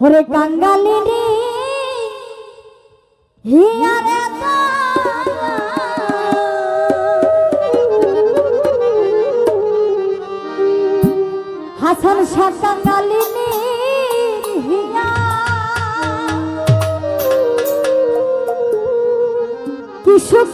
ওরে বাঙালি রে। হিয়ারে হাসান শাহ কি সুখ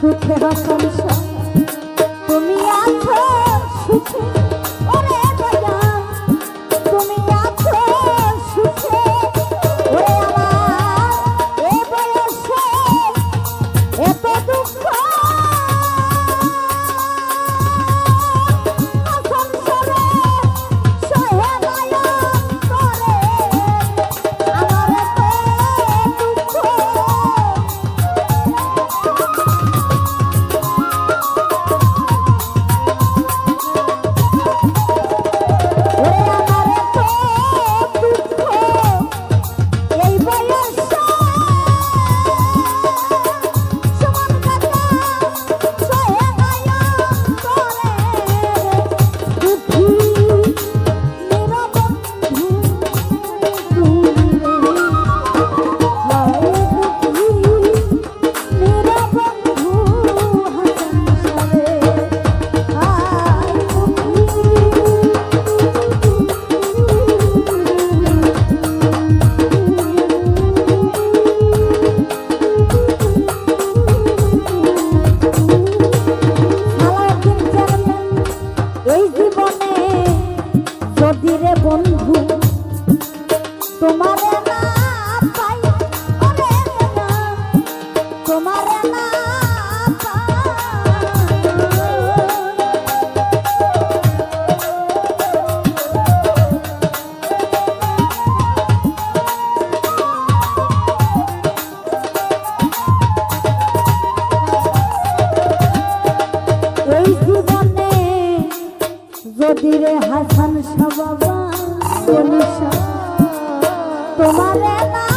দুঃখের সংসার তুমি আছো। যদি হাসান সবাবা তোমারে না